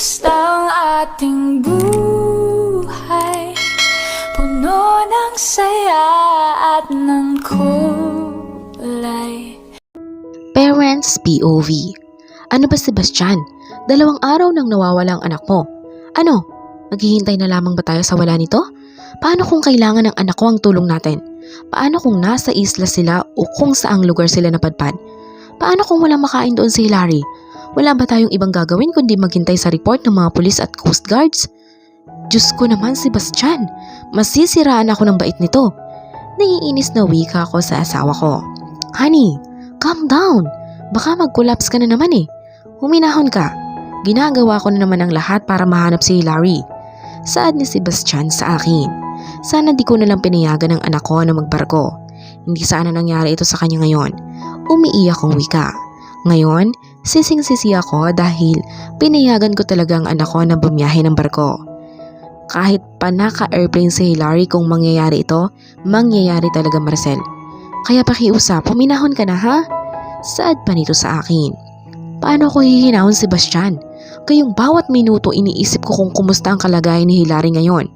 Artista ang ating buhay Puno ng saya at ng kulay Parents POV Ano ba Sebastian? Dalawang araw nang nawawala ang anak mo. Ano? Maghihintay na lamang ba tayo sa wala nito? Paano kung kailangan ng anak ko ang tulong natin? Paano kung nasa isla sila o kung saang lugar sila napadpad? Paano kung walang makain doon si Hilary? Wala ba tayong ibang gagawin kundi maghintay sa report ng mga pulis at coast guards? Diyos ko naman, Sebastian. Masisiraan ako ng bait nito. Naiinis na wika ako sa asawa ko. Honey, calm down. Baka mag-collapse ka na naman eh. Huminahon ka. Ginagawa ko na naman ang lahat para mahanap si Hilary. Saad ni Sebastian sa akin. Sana di ko nalang pinayagan ng anak ko na magbarko. Hindi sana nangyari ito sa kanya ngayon. Umiiyak kong wika. Ngayon, sising-sisi ako dahil pinayagan ko talaga ang anak ko na bumiyahe ng barko. Kahit pa naka-airplane si Hilary kung mangyayari ito, mangyayari talaga Marcel. Kaya pakiusap, puminahon ka na ha? Saad pa nito sa akin. Paano ko hihinahon si Bastian? Kayong bawat minuto iniisip ko kung kumusta ang kalagayan ni Hilary ngayon.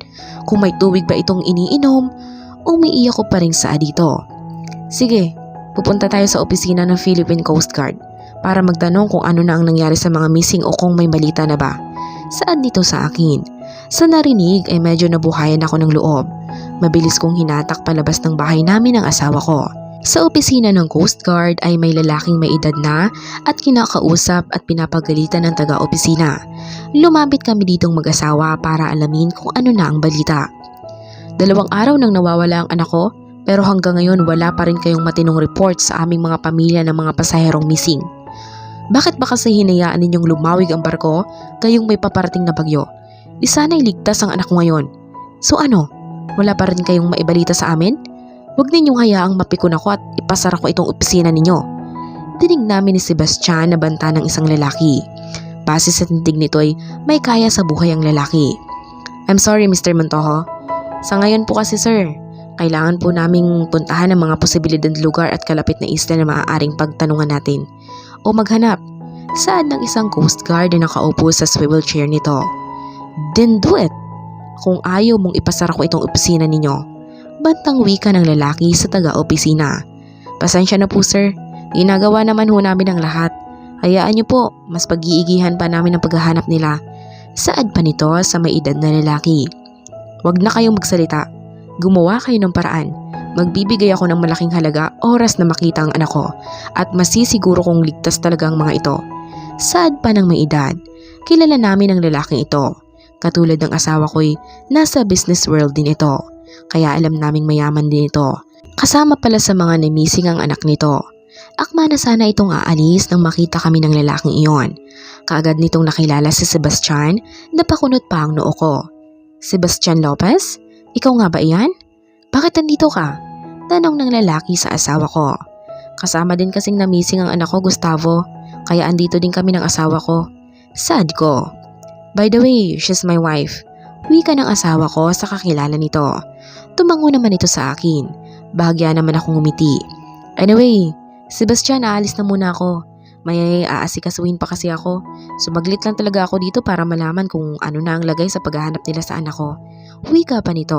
Kung may tubig ba itong iniinom, umiiyak ko pa rin sa dito. Sige, pupunta tayo sa opisina ng Philippine Coast Guard para magtanong kung ano na ang nangyari sa mga missing o kung may balita na ba. Saan nito sa akin? Sa narinig ay medyo nabuhayan ako ng loob. Mabilis kong hinatak palabas ng bahay namin ang asawa ko. Sa opisina ng Coast Guard ay may lalaking may edad na at kinakausap at pinapagalitan ng taga-opisina. Lumapit kami ditong mag-asawa para alamin kung ano na ang balita. Dalawang araw nang nawawala ang anak ko pero hanggang ngayon wala pa rin kayong matinong report sa aming mga pamilya ng mga pasaherong missing. Bakit ba kasi hinayaan ninyong lumawig ang barko kayong may paparating na bagyo? Di sana'y ligtas ang anak ko ngayon. So ano, wala pa rin kayong maibalita sa amin? Huwag ninyong hayaang mapikon ako at ipasara ko itong opisina ninyo. Dinig namin ni Sebastian na banta ng isang lalaki. Base sa tindig nito ay may kaya sa buhay ang lalaki. I'm sorry Mr. Montojo. Sa ngayon po kasi sir, kailangan po naming puntahan ang mga posibilidad lugar at kalapit na isla na maaaring pagtanungan natin. O maghanap. Saan ng isang coast guard na nakaupo sa swivel chair nito? Then do it. Kung ayaw mong ipasara ko itong opisina ninyo. Bantang wika ng lalaki sa taga-opisina. Pasensya na po sir. Ginagawa naman ho namin ang lahat. Hayaan niyo po, mas pag-iigihan pa namin ang paghahanap nila. Saad pa nito sa may edad na lalaki. Huwag na kayong magsalita. Gumawa kayo ng paraan. Magbibigay ako ng malaking halaga oras na makita ang anak ko at masisiguro kong ligtas talaga ang mga ito. Saad pa ng may edad. Kilala namin ang lalaking ito. Katulad ng asawa ko'y nasa business world din ito. Kaya alam naming mayaman din ito. Kasama pala sa mga namising ang anak nito. Akma na sana itong aalis nang makita kami ng lalaking iyon. Kaagad nitong nakilala si Sebastian, napakunot pa ang noo ko. Sebastian Lopez? Ikaw nga ba iyan? Bakit nandito ka? Tanong ng lalaki sa asawa ko. Kasama din kasing namising ang anak ko Gustavo, kaya andito din kami ng asawa ko. Sad ko. By the way, she's my wife. Wika ng asawa ko sa kakilala nito. Tumango naman ito sa akin. Bahagya naman akong umiti. Anyway, Sebastian, aalis na muna ako. May aasikasuhin pa kasi ako. Sumaglit lang talaga ako dito para malaman kung ano na ang lagay sa paghahanap nila sa anak ko. Wika pa nito.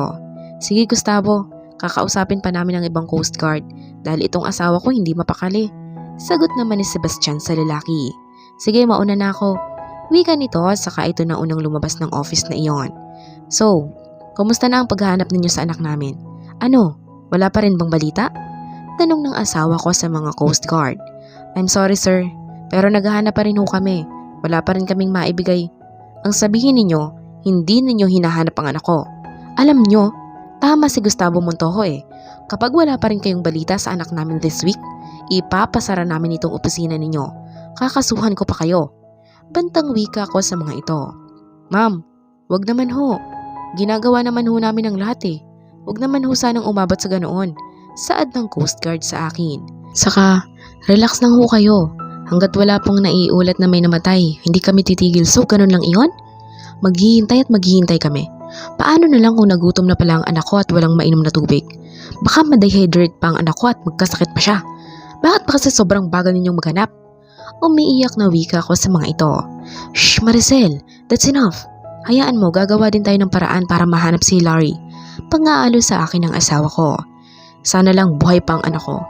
Sige Gustavo, kakausapin pa namin ang ibang coast guard dahil itong asawa ko hindi mapakali. Sagot naman ni Sebastian sa lalaki. Sige, mauna na ako. Wika nito saka ito na unang lumabas ng office na iyon. So, kumusta na ang paghahanap ninyo sa anak namin? Ano, wala pa rin bang balita? Tanong ng asawa ko sa mga coast guard. I'm sorry sir, pero naghahanap pa rin ho kami. Wala pa rin kaming maibigay. Ang sabihin ninyo, hindi ninyo hinahanap ang anak ko. Alam nyo, tama si Gustavo Montojo eh. Kapag wala pa rin kayong balita sa anak namin this week, ipapasara namin itong opisina ninyo. Kakasuhan ko pa kayo. Bantang wika ko sa mga ito. Ma'am, wag naman ho. Ginagawa naman ho namin ang lahat eh. Wag naman ho sanang umabot sa ganoon. Saad ng Coast Guard sa akin. Saka, relax lang ho kayo. Hanggat wala pong naiulat na may namatay, hindi kami titigil. So, ganun lang iyon? Maghihintay at maghihintay kami. Paano na lang kung nagutom na pala ang anak ko at walang mainom na tubig? Baka ma-dehydrate pa ang anak ko at magkasakit pa siya. Bakit ba kasi sobrang bagal ninyong maghanap? Umiiyak na wika ko sa mga ito. Shh Maricel, That's enough. Hayaan mo, gagawa din tayo ng paraan para mahanap si Hilary. Pangaalo sa akin ng asawa ko. Sana lang buhay pa ang anak ko.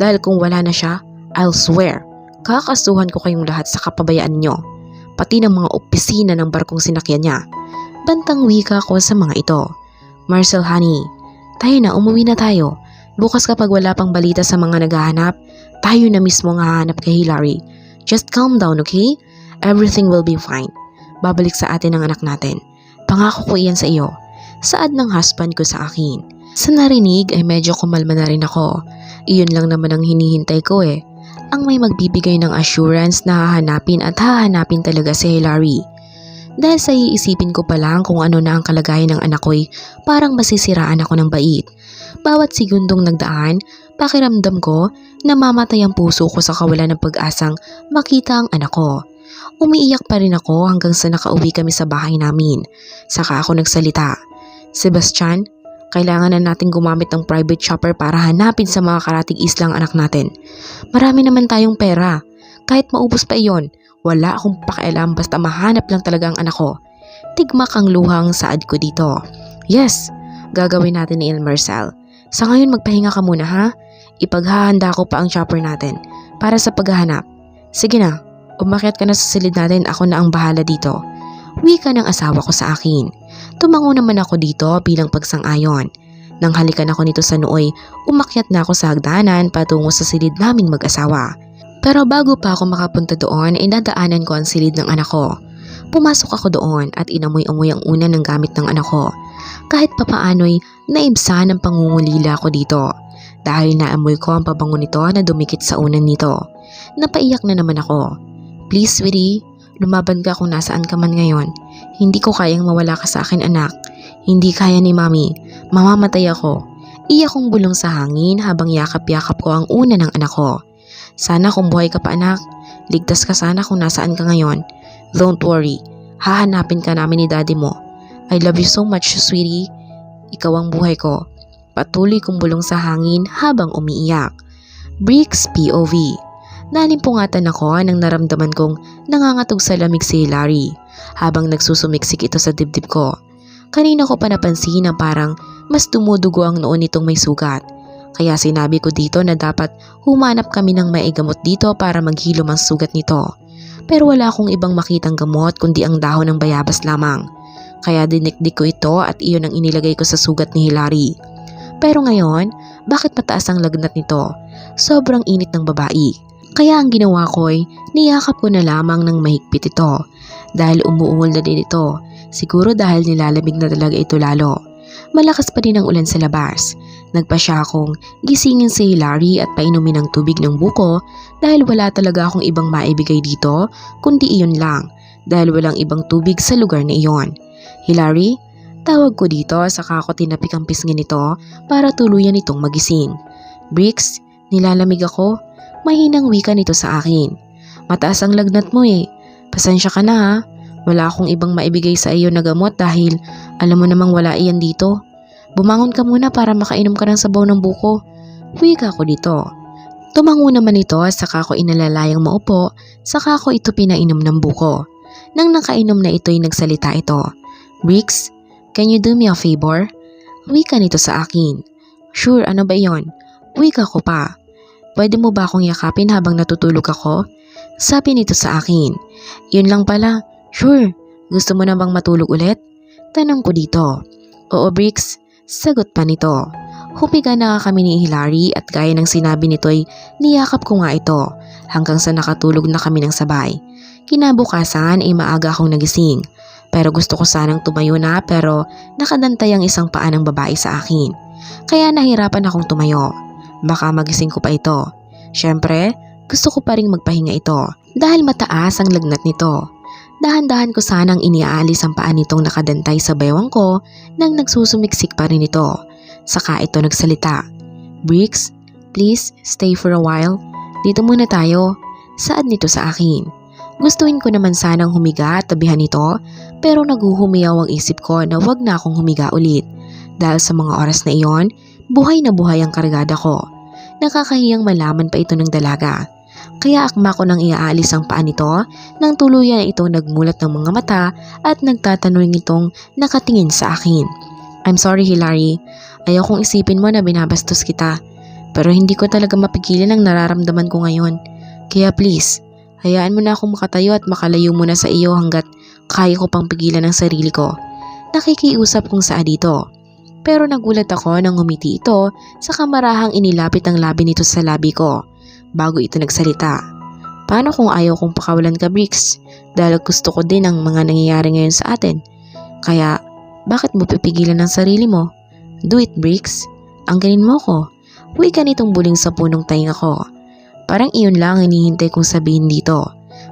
Dahil kung wala na siya, I'll swear, kakasuhan ko kayong lahat sa kapabayaan nyo. Pati ng mga opisina ng barkong sinakyan niya. Bantang wika ko sa mga ito. Marcel honey, tayo na, umuwi na tayo. Bukas kapag wala pang balita sa mga naghahanap, tayo na mismo ang hahanap kay Hilary. Just calm down, okay? Everything will be fine. Babalik sa atin ang anak natin. Pangako ko iyan sa iyo. Saad ng husband ko sa akin. Sa narinig ay medyo kumalma na rin ako. Iyon lang naman ang hinihintay ko eh. Ang may magbibigay ng assurance na hahanapin at hahanapin talaga si Hilary. Dahil sa iisipin ko pa lang kung ano na ang kalagayan ng anak ko'y parang masisiraan ako ng bait. Bawat segundong nagdaan, pakiramdam ko na mamatay ang puso ko sa kawalan ng pag-asang makita ang anak ko. Umiiyak pa rin ako hanggang sa nakauwi kami sa bahay namin. Saka ako nagsalita. Sebastian, kailangan na natin gumamit ng private chopper para hanapin sa mga karatig islang anak natin. Marami naman tayong pera. Kahit maubos pa iyon, wala akong pakialam basta mahanap lang talaga ang anak ko. Tigmak ang luhang saad ko dito. Yes, gagawin natin ni Il Marcel. Sa ngayon magpahinga ka muna ha. Ipaghahanda ko pa ang chopper natin para sa paghahanap. Sige na, umakyat ka na sa silid natin ako na ang bahala dito. Wika ng asawa ko sa akin. Tumango naman ako dito bilang pagsang-ayon. Nang halikan ako nito sa nooy, umakyat na ako sa hagdanan patungo sa silid naming mag-asawa. Pero bago pa ako makapunta doon, inadaanan ko ang silid ng anak ko. Pumasok ako doon at inamoy-amoy ang una ng gamit ng anak ko. Kahit papaano'y naibsa ng pangungulila ko dito. Dahil naamoy ko ang pabango nito na dumikit sa unan nito. Napaiyak na naman ako. Please, sweetie, lumaban ka kung nasaan ka man ngayon. Hindi ko kayang mawala ka sa akin anak. Hindi kaya ni mami. Mamamatay ako. Iyak kong bulong sa hangin habang yakap-yakap ko ang una ng anak ko. Sana kung buhay ka pa anak, ligtas ka sana kung nasaan ka ngayon. Don't worry, hahanapin ka namin ni daddy mo. I love you so much, sweetie. Ikaw ang buhay ko. Patuloy kong bulong sa hangin habang umiiyak. Bricks POV. Nalimpungatan ako nang naramdaman kong nangangatog sa lamig si Larry habang nagsusumiksik ito sa dibdib ko. Kanina ko pa napansin na parang mas tumudugo ang noon nitong may sugat. Kaya sinabi ko dito na dapat humanap kami ng maigamot dito para maghilom ang sugat nito. Pero wala akong ibang makitang gamot kundi ang dahon ng bayabas lamang. Kaya dinikdik ko ito at iyon ang inilagay ko sa sugat ni Hilary. Pero ngayon, bakit mataas ang lagnat nito? Sobrang init ng babae. Kaya ang ginawa ko ay niyakap ko na lamang ng mahigpit ito. Dahil umuungol na din ito. Siguro dahil nilalamig na talaga ito lalo. Malakas pa din ang ulan sa labas. Nagpa siya akong gisingin si Hilary at painumin ng tubig ng buko dahil wala talaga akong ibang maibigay dito kundi iyon lang dahil walang ibang tubig sa lugar na iyon. Hilary, tawag ko dito saka ako tinapik ang pisngin nito para tuluyan itong magising. Bricks, nilalamig ako. Mahinang wika nito sa akin. Mataas ang lagnat mo eh. Pasensya ka na ha. Wala akong ibang maibigay sa iyo na gamot dahil alam mo namang wala iyan dito. Bumangon ka muna para makainom ka ng sabaw ng buko. Wika ko dito. Tumango naman ito saka ko inalalayang maupo, saka ko ito pinainom ng buko. Nang nakainom na ito'y nagsalita ito. Bricks, can you do me a favor? Wika nito sa akin. Sure, ano ba yon? Wika ko pa. Pwede mo ba akong yakapin habang natutulog ako? Sabi nito sa akin. Yun lang pala. Sure. Gusto mo na bang matulog ulit? Tanong ko dito. Oo, Bricks. Sagot pa nito. Humiga na kami ni Hilary at gaya ng sinabi nito'y niyakap ko nga ito hanggang sa nakatulog na kami ng sabay. Kinabukasan ay maaga akong nagising. Pero gusto ko sanang tumayo na pero nakadantay ang isang paa ng babae sa akin. Kaya nahirapan akong tumayo. Baka magising ko pa ito. Siyempre, gusto ko pa rin magpahinga ito dahil mataas ang lagnat nito. Dahan-dahan ko sanang iniaalis ang paa nitong nakadantay sa baywang ko nang nagsusumiksik pa rin ito. Saka ito nagsalita. Bricks, please stay for a while. Dito muna tayo. Saad nito sa akin. Gustuin ko naman sanang humiga at tabihan ito pero naguhumiyaw ang isip ko na wag na akong humiga ulit. Dahil sa mga oras na iyon, buhay na buhay ang kargada ko. Nakakahiyang malaman pa ito ng dalaga. Kaya akma ko nang iaalis ang paa nito nang tuluyan itong nagmulat ng mga mata at nagtatanong itong nakatingin sa akin. I'm sorry Hilary, ayaw kong isipin mo na binabastos kita. Pero hindi ko talaga mapigilan ang nararamdaman ko ngayon. Kaya please, hayaan mo na akong makatayo at makalayo muna sa iyo hanggat kaya ko pang pigilan ang sarili ko. Nakikiusap kong saa dito. Pero nagulat ako nang ngumiti ito sa kamarahang inilapit ang labi nito sa labi ko bago ito nagsalita. Paano kung ayaw kong pakawalan ka, Bricks? Dahil gusto ko din ang mga nangyayari ngayon sa atin. Kaya, bakit mo pipigilan ang sarili mo? Do it, Bricks. Ang ganin mo ko. Huwi ka nitong buling sa punong tainga ko. Parang iyon lang ang hinihintay kong sabihin dito.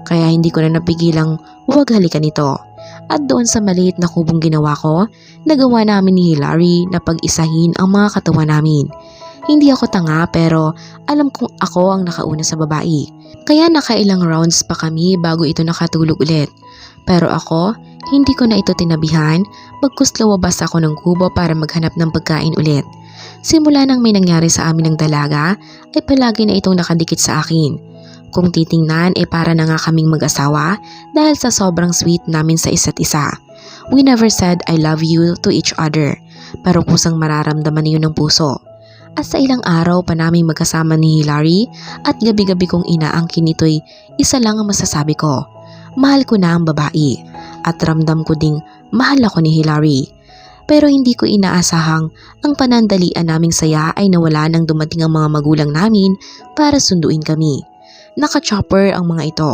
Kaya hindi ko na napigilang huwag halikan nito. At doon sa maliit na kubong ginawa ko, nagawa namin ni Hilary na pag-isahin ang mga katawan namin. Hindi ako tanga pero alam kong ako ang nakauna sa babae. Kaya nakailang rounds pa kami bago ito nakatulog ulit. Pero ako, hindi ko na ito tinabihan bagkus lumabas ako ng kubo para maghanap ng pagkain ulit. Simula nang may nangyari sa amin ng dalaga, ay palagi na itong nakadikit sa akin. Kung titingnan, ay para na nga kaming mag-asawa dahil sa sobrang sweet namin sa isa't isa. We never said I love you to each other, pero kusang mararamdaman niyo ng puso. At sa ilang araw pa namin magkasama ni Hilary at gabi-gabi kong inaangkin nito'y isa lang ang masasabi ko. Mahal ko na ang babae at ramdam ko ding mahal ako ni Hilary. Pero hindi ko inaasahang ang panandalian naming saya ay nawala nang dumating ang mga magulang namin para sunduin kami. Naka-chopper ang mga ito,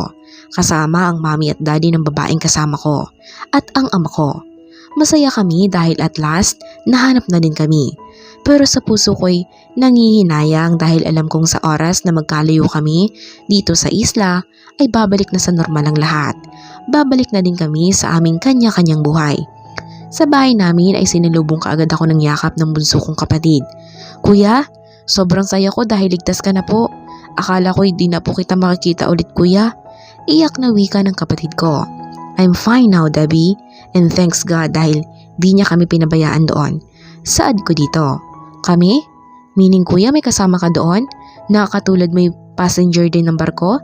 kasama ang mami at daddy ng babaeng kasama ko, at ang ama ko. Masaya kami dahil at last, nahanap na din kami. Pero sa puso ko'y nangihinayang dahil alam kong sa oras na magkalayo kami dito sa isla ay babalik na sa normal ang lahat. Babalik na din kami sa aming kanya-kanyang buhay. Sa bahay namin ay sinilubong kaagad ako ng yakap ng bunso kong kapatid. Kuya, sobrang saya ko dahil ligtas ka na po. Akala ko hindi na po kita makikita ulit kuya. Iyak na wika ng kapatid ko. I'm fine now, Debbie. And thanks God dahil di niya kami pinabayaan doon. Saad ko dito. Kami? Meaning kuya may kasama ka doon? Na katulad may passenger din ng barko?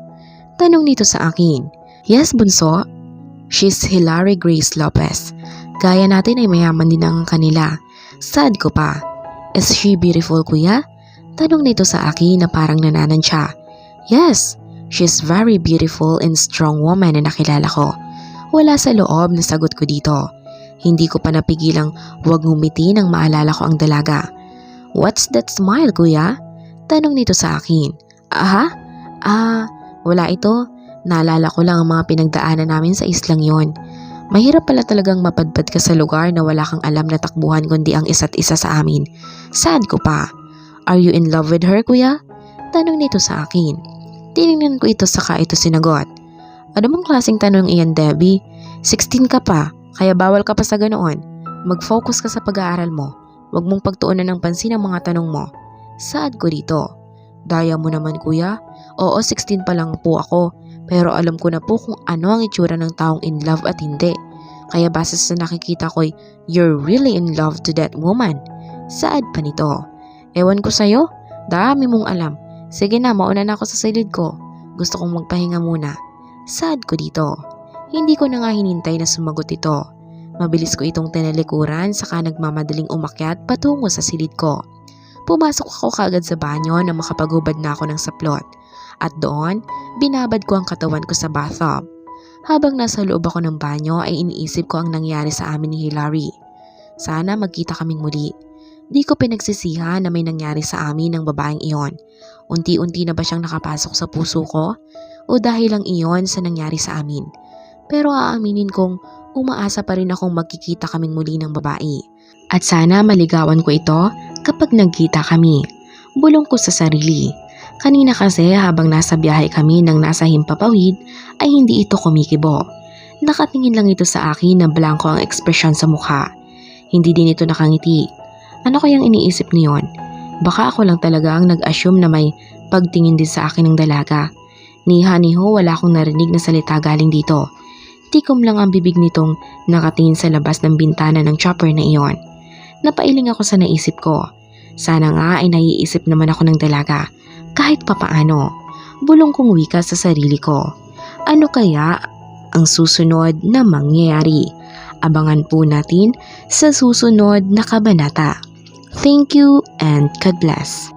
Tanong nito sa akin. Yes, bunso. She's Hilary Grace Lopez. Gaya natin ay mayaman din ang kanila. Sad ko pa. Is she beautiful, kuya? Tanong nito sa akin na parang nananansya. Yes, she's very beautiful and strong woman na nakilala ko. Wala sa loob na sagot ko dito. Hindi ko pa napigilang huwag ngumiti nang maalala ko ang dalaga. What's that smile, kuya? Tanong nito sa akin. Aha? Ah, wala ito. Naalala ko lang ang mga pinagdaanan namin sa islang yon. Mahirap pala talagang mapadpad ka sa lugar na wala kang alam na takbuhan kundi ang isa't isa sa amin. Sad ko pa. Are you in love with her, kuya? Tanong nito sa akin. Tinignan ko ito saka ito sinagot. Ano bang klaseng tanong iyan, Debbie? 16 ka pa, kaya bawal ka pa sa ganoon. Mag-focus ka sa pag-aaral mo. Huwag mong pagtuunan ng pansin ang mga tanong mo. Saad ko dito. Daya mo naman kuya. Oo, 16 pa lang po ako. Pero alam ko na po kung ano ang itsura ng taong in love at hindi. Kaya base sa nakikita ko'y you're really in love to that woman. Saad pa nito. Ewan ko sa'yo. Dami mong alam. Sige na, mauna na ako sa silid ko. Gusto kong magpahinga muna. Saad ko dito. Hindi ko na nga hinintay na sumagot ito. Mabilis ko itong tinalikuran saka nagmamadaling umakyat patungo sa silid ko. Pumasok ako kaagad sa banyo na makapagubad na ako ng saplot. At doon, binabad ko ang katawan ko sa bathtub. Habang nasa loob ako ng banyo ay iniisip ko ang nangyari sa amin ni Hilary. Sana magkita kaming muli. Di ko pinagsisihan na may nangyari sa amin ng babaeng iyon. Unti-unti na ba siyang nakapasok sa puso ko? O dahil lang iyon sa nangyari sa amin? Pero aaminin kong umaasa pa rin akong magkikita kaming muli ng babae. At sana maligawan ko ito kapag nagkita kami. Bulong ko sa sarili. Kanina kasi habang nasa biyahe kami nang nasa himpapawid ay hindi ito kumikibo. Nakatingin lang ito sa akin na blanco ang ekspresyon sa mukha. Hindi din ito nakangiti. Ano kayang iniisip niyon? Baka ako lang talaga ang nag-assume na may pagtingin din sa akin ng dalaga. Niha-niho wala akong narinig na salita galing dito. Tikom lang ang bibig nitong nakatingin sa labas ng bintana ng chopper na iyon. Napailing ako sa naisip ko. Sana nga ay naiisip naman ako ng dalaga. Kahit papaano. bulong kong wika sa sarili ko. Ano kaya ang susunod na mangyayari? Abangan po natin sa susunod na kabanata. Thank you and God bless.